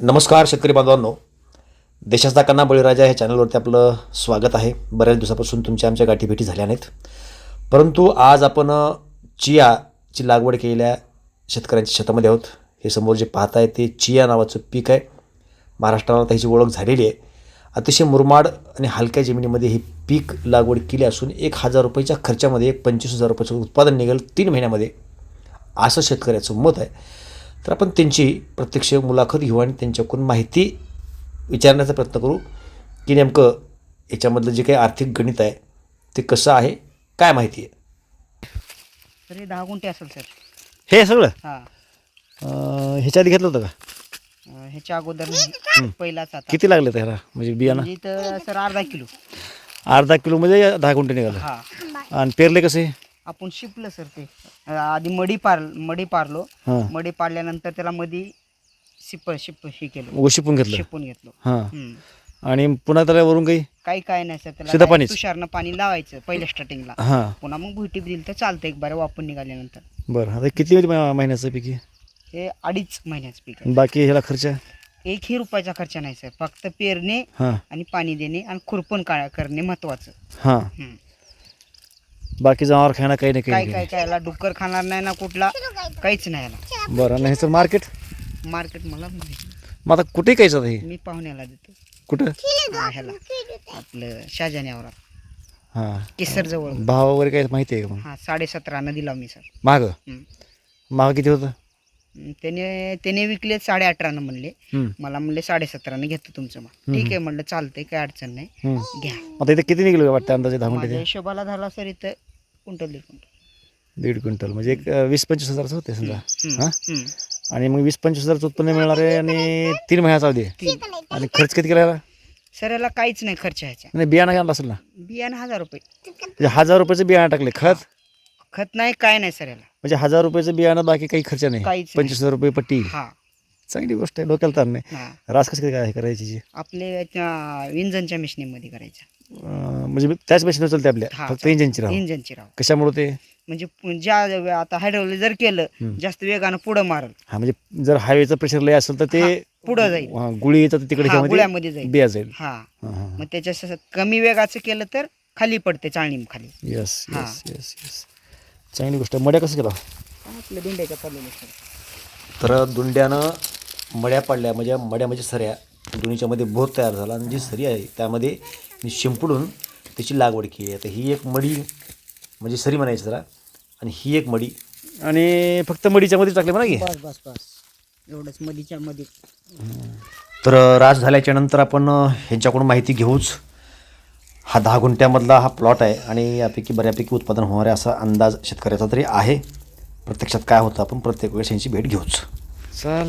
नमस्कार शेतकरी बांधवांनो. देशाचा कन्ना बळीराजा ह्या चॅनलवरती आपलं स्वागत आहे. बऱ्याच दिवसापासून तुमच्या आमच्या गाठीभेटी झाल्या नाहीत. परंतु आज आपण चियाची लागवड केलेल्या शेतकऱ्यांच्या शेतामध्ये आहोत. हे समोर जे पाहताय ते चिया नावाचं पीक आहे. महाराष्ट्राला त्याची ओळख झालेली आहे. अतिशय मुरमाड आणि हलक्या जमिनीमध्ये हे पीक लागवड केली असून एक हजार रुपयाच्या खर्चामध्ये एक पंचवीस हजार रुपयाचं उत्पादन निघेल तीन महिन्यामध्ये. असं शेतकऱ्याचं मत आहे. तर आपण त्यांची प्रत्यक्ष मुलाखत घेऊ आणि त्यांच्याकडून माहिती विचारण्याचा प्रयत्न करू की नेमकं याच्यामधलं जे काही आर्थिक गणित आहे ते कसं आहे काय माहिती आहे? तरी दहा गुंठे असेल सर. हे सगळं? हा. ह्याच्या आधी घेतलं होतं का? अं, ह्याच्या अगोदर नाही. पहिलाच आता. किती लागलं तर ह्याला? म्हणजे बियाणं? म्हणजे इथं सर अर्धा किलो. अर्धा किलोमध्ये दहा गुंठे निघालं. हा. आणि पेरले कसे? आपण शिपलं सर ते. अं, आधी मडी पार मडी पारलो. हां. मडी पाडल्यानंतर त्याला मधी शिप शिप हे केलं. उगं शिपून घेतलं? शिपून घेतलो. हां. हम्म. आणि पुन्हा त्याला वरून काही? काही काय नाही सर त्याला सीधा direct पाणीच? तुषारनं पाणी लावायचं पहिल्या स्टार्टिंगला हां. पुन्हा मग भुईटी दिली तर चालतं एक बारे वापरून निघाल्यानंतर. बरं. आता किती महि- महिन्याचं पीक आहे हे अडीच महिन्याचं पीक आहे. बाकी ह्याला खर्च? एकही रुपयाचा खर्च नाही सर फक्त पेरणे हां. आणि पाणी देणे आणि खुरपण का करणे महत्वाचं. हां. हम्म. बाकी जनावर खायला काही नाही काय काही काय काय याला डुक्कर खाणार नाही ना कुठला काहीच नाही याला. नाही. बरं आणि ह्याचं मार्केट? मार्केट मला माहिती मग आता कुठे कायचं आता हे? मी पाहुण्याला देतो. कुठं? हा, ह्याला. आपलं शाहजान्यावर हां. केसर जवळ भाव वगैरे काही माहिती आहे का मग? हा दिला मी सर. माग हम्म. माग किती होतं? हम्म, त्याने त्याने विकले साडे अठरानं म्हणले. हम्म, मला म्हणले साडे सतरानं घेतो तुमचं मग. ठीक आहे म्हणलं चालतंय काय अडचण नाही. हम्म. घ्या. आता इथे किती निघलं वाटतं अंदाजे दहा माझ्या मिनिटं हिशोबाला झाला सर इथं कुंटल दीड कुंटल दीड क्विंटल. म्हणजे एक अं, वीस पंचवीस हजारचं होते समजा. हां? हम्म. आणि मग वीस पंचवीस हजारचं उत्पन्न मिळणार आहे आणि तीन महिन्याचा अवधी आहे. तीन. आणि खर्च किती केला याला? सर याला काहीच नाही खर्च ह्याचा नाही बियाणं आणलं असेल ना? बियाणं हजार रुपये. म्हणजे हजार रुपयाचं बियाणं टाकले खत? खत नाही काय नाही सर याला म्हणजे हजार रुपयाचं बियाणं बाकी काही खर्च नाही. काहीच नाही. पंचवीस हजार रुपये पट्टी. हा. चांगली गोष्ट आहे डोक्याला ताण नाही. हा. रास कसं काय करायची जी? आपले याच्या इंजनच्या मिशनीमध्ये करायच्या. अं, म्हणजे त्याच पेक्षा चालते आपल्या हा, फक्त इंजिनची राह इंजनची राव कशामुळे ते? म्हणजे पु- ज्या आता हायड्रोलिक जर केलं हम्म. जास्त वेगानं पुढं मारल. हा म्हणजे जर हायवेचं प्रेशर लय असेल तर ते पुढं जाईल. हा, गुळी येतात तिकडे हा, गुळ्यामध्ये जाईल. बिया जाईल. हा. हा हा मग त्याच्या स- कमी वेगाचं केलं तर खाली पडते चाळणी खाली. येस हा. येस येस येस चांगली गोष्ट आहे. मड्या कसं केला? आपल्या दिंड्याच्या पडलेलं तर दुंड्यानं मड्या पडल्या म्हणजे मड्या म्हणजे सऱ्या. दोन्हीच्यामध्ये बोध तयार झाला आणि जी सरी आहे त्यामध्ये मी शिंपडून त्याची लागवड केली. आहे तर ही एक मडी म्हणजे सरी म्हणायची जरा आणि ही एक मडी. आणि फक्त मडीच्या मध्ये टाकले म्हणा की? बस बस बस. एवढंच मधीच्या मध्ये तर रास झाल्याच्यानंतर आपण ह्यांच्याकडून माहिती घेऊच. हा दहा गुंठ्यामधला हा प्लॉट आहे आणि यापैकी बऱ्यापैकी उत्पादन होणार आहे असा अंदाज शेतकऱ्याचा तरी आहे. प्रत्यक्षात काय होतं आपण प्रत्येक वेळेस यांची भेट घेऊच. चाल.